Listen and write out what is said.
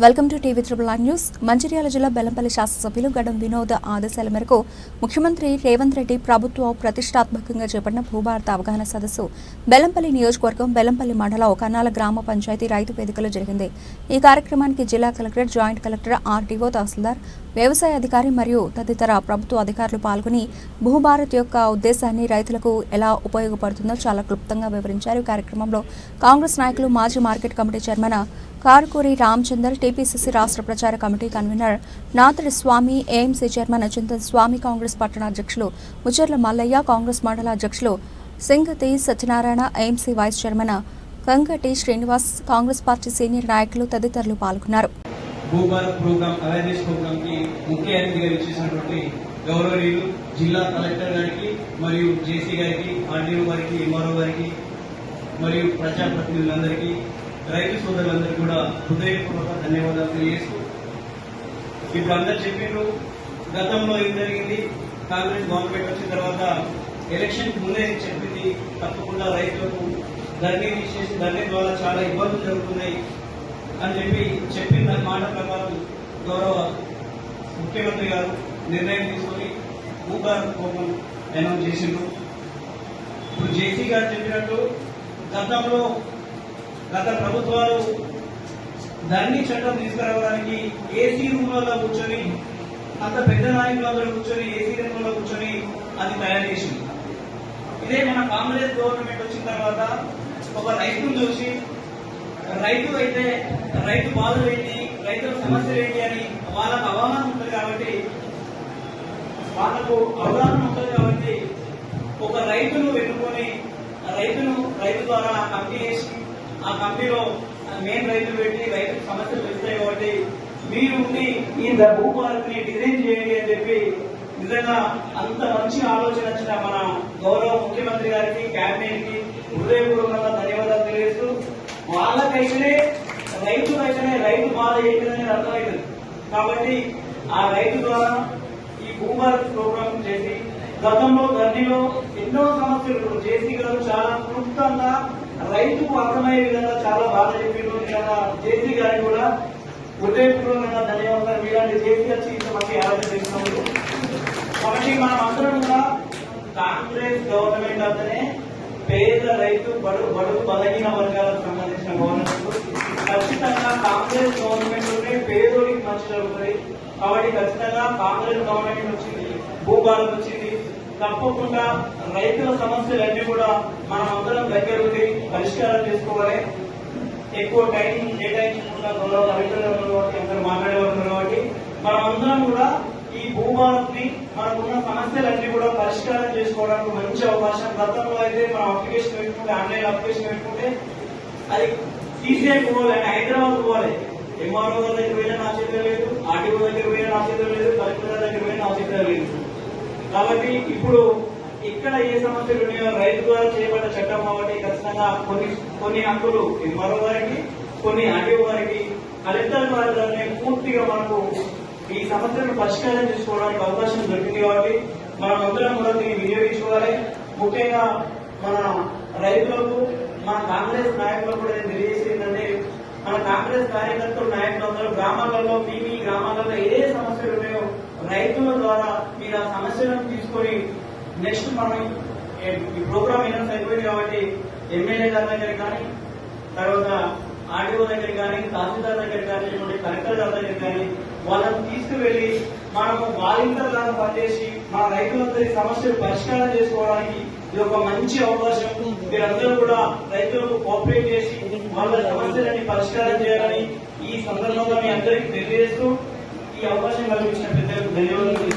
Welcome to TV triple R news. Mancherial జిల్లా బెల్లంపల్లి శాసనసభ్యులు గడం వినోద్ ఆదేశాల మేరకు ముఖ్యమంత్రి రేవంత్ రెడ్డి ప్రభుత్వం ప్రతిష్టాత్మకంగా చేపట్టిన భూభారత అవగాహన సదస్సు బెల్లంపల్లి నియోజకవర్గం బెల్లంపల్లి మండలం ఒకనాల గ్రామ పంచాయతీ రైతు వేదికలో జరిగింది. ఈ కార్యక్రమానికి జిల్లా కలెక్టర్ జాయింట్ కలెక్టర్ ఆర్టీఓ తహసీల్దార్ వ్యవసాయ అధికారి మరియు తదితర ప్రభుత్వ అధికారులు పాల్గొని భూభారత్ యొక్క ఉద్దేశాన్ని రైతులకు ఎలా ఉపయోగపడుతుందో చాలా క్లుప్తంగా వివరించారు. ఈ కార్యక్రమంలో కాంగ్రెస్ నాయకులు మాజీ market committee chairman Karukuri Ramachandar TPCC రాష్ట్ర ప్రచార committee convener Nathadi Swamy AMC chairman Achintan Swamy Congress పట్టణ అధ్యక్షులు ముచ్చర్ల మల్లయ్య కాంగ్రెస్ మండల అధ్యక్షులు Singathi Satyanarayana AMC vice chairman Kankati Srinivas Congress party senior నాయకులు తదితరులు పాల్గొన్నారు. భూభారత్ ప్రోగ్రామ్ అవేర్నెస్ ప్రోగ్రామ్కి ముఖ్య అతిథిగా ఇచ్చేసినటువంటి గౌరవనీయులు జిల్లా కలెక్టర్ గారికి మరియు జేసీ గారికి ఆర్డీఓ గారికి ఎంఆర్ఓ గారికి మరియు ప్రజాప్రతినిధులందరికీ రైతు సోదరులందరికీ కూడా హృదయపూర్వక ధన్యవాదాలు తెలియజేస్తూ ఇప్పుడు అందరు చెప్పిండ్రు గతంలో ఏం జరిగింది కాంగ్రెస్ గవర్నమెంట్ వచ్చిన తర్వాత ఎలక్షన్ ముందే చెప్పింది తప్పకుండా రైతులకు ధరణి చేసి ధరణి ద్వారా చాలా ఇబ్బందులు జరుగుతున్నాయి అని చెప్పి చెప్పిన దాని మాట ప్రకారం గౌరవ ముఖ్యమంత్రి గారు నిర్ణయం తీసుకొని భూభారత్ కోపం అనౌన్స్ చేసిండ్రు. ఇప్పుడు జేసీ గారు చెప్పినట్టు గతంలో గత ప్రభుత్వాలు ధరణి చట్టం తీసుకురావడానికి ఏసీ రూమ్లలో కూర్చొని అంత పెద్ద నాయకులందరూ కూర్చొని ఏసీ రూమ్లో కూర్చొని అది తయారు చేసింది. ఇదే మన కాంగ్రెస్ గవర్నమెంట్ వచ్చిన తర్వాత ఒక రైతును చూసి రైతు అయితే రైతు బాధలు ఏంటి రైతుల సమస్యలు ఏంటి అని వాళ్ళకు అవగాహన ఉంటుంది కాబట్టి వాళ్ళకు అవగాహన ఉంటుంది కాబట్టి ఒక రైతును వెనుకొని ఆ రైతును రైతు ద్వారా కమిటీ చేసి ఆ కంపెనీలో మెయిన్ రైతులు పెట్టి రైతు సమస్యలు తెలుస్తాయి కాబట్టి మీరు ఉండి ఈ పార్క్ని డిజైన్ చేయండి అని చెప్పి నిజంగా అంత మంచి ఆలోచన వచ్చిన మన గౌరవ ముఖ్యమంత్రి గారికి క్యాబినెట్కి హృదయపూర్వకంగా ధన్యవాదాలు తెలియజేస్తూ వాళ్ళకైతేనే రైతులైతేనే రైతు బాధ ఏంటనేది అర్థమవుతుంది. కాబట్టి ఆ రైతు ద్వారా ఈ భూభారత్ ప్రోగ్రామ్ చేసి గతంలో ధరణిలో ఎన్నో సమస్యలు జేసీ గారు చాలా క్లుప్తంగా రైతుకు అర్థమయ్యే విధంగా చాలా బాధ చెప్పిండ్రు జేసీ గారికి కూడా హృదయపూర్వకంగా ధన్యవాదాలు. మీలాంటి జేసీ వచ్చి ఇంత ఆలోచన చేసినందుకు కాబట్టి మనం అందరం కూడా కాంగ్రెస్ గవర్నమెంట్ అంతనే పేద రైతు బడు బడుగు బలహీన వర్గాలకు సంబంధించిన గవర్నమెంట్. ఖచ్చితంగా కాంగ్రెస్ గవర్నమెంట్ ఉంటే పేదోడికి మంచి జరుగుతుంది కాబట్టి ఖచ్చితంగా కాంగ్రెస్ గవర్నమెంట్ వచ్చింది భూభారత్ వచ్చింది తప్పకుండా రైతుల సమస్యలన్నీ కూడా మనం అందరం దగ్గరకి పరిష్కారం చేసుకోవాలి. ఎక్కువ టైం కేటాయించకుండా గౌరవ కలెక్టర్ కాబట్టి అందరూ మాట్లాడేవారు కాబట్టి మనం అందరం కూడా ఈ భూభారత్ని మనకున్న సమస్యలన్నీ కూడా పరిష్కారం చేసుకోవడానికి మంచి అవకాశం. గతంలో అయితే మనం అప్లికేషన్ పెట్టుకుంటే ఆన్లైన్ అప్లికేషన్ పెట్టుకుంటే అది తీసే పోవాలి. అంటే హైదరాబాద్ పోవాలి. ఎంఆర్ఓ దగ్గర పోయినా నా చేతిలో లేదు ఆర్టీఓ దగ్గర పోయినా నా చేతిలో లేదు కలెక్టర్ దగ్గర పోయినా నా చేతిలో లేదు. కాబట్టి ఇప్పుడు ఇక్కడ ఏ సమస్యలు ఉన్నాయో రైతు ద్వారా చేయబడ్డ చట్టం కాబట్టి ఖచ్చితంగా కొన్ని కొన్ని హక్కులు ఎంఆర్ఓ వారికి కొన్ని ఆర్టీఓ వారికి కలెక్టర్ వారి పూర్తిగా మనకు ఈ సమస్యలను పరిష్కారం చేసుకోవడానికి అవకాశం దొరికింది కాబట్టి మనం అందరం కూడా దీన్ని వినియోగించుకోవాలి. ముఖ్యంగా మన రైతులకు మన కాంగ్రెస్ నాయకులకు కూడా నేను తెలియజేసిందంటే మన కాంగ్రెస్ కార్యకర్తలు నాయకులందరూ గ్రామాలలో మీ మీ గ్రామాలలో ఏ సమస్యలు ఉన్నాయో రైతుల ద్వారా ఆ సమస్యలను తీసుకొని నెక్స్ట్ మనం ఈ ప్రోగ్రామ్ అనౌన్స్ అయిపోయింది కాబట్టి ఎమ్మెల్యే గారి దగ్గర కానీ తర్వాత ఆర్డీఓ దగ్గర కానీ తహసీల్దార్ దగ్గర కానీ లేకుంటే కలెక్టర్ గారి దగ్గర కానీ వాళ్ళని తీసుకువెళ్ళి మనము వాలంటీర్ లాగా పనిచేసి మన రైతులందరి సమస్యలు పరిష్కారం చేసుకోవడానికి ఇది ఒక మంచి అవకాశం. మీరందరూ కూడా రైతులకు కోఆపరేట్ చేసి వాళ్ళ సమస్యలని పరిష్కారం చేయాలని ఈ సందర్భంగా మీ అందరికీ తెలియజేస్తూ ఈ అవకాశం కల్పించిన పెద్దలకు ధన్యవాదాలు.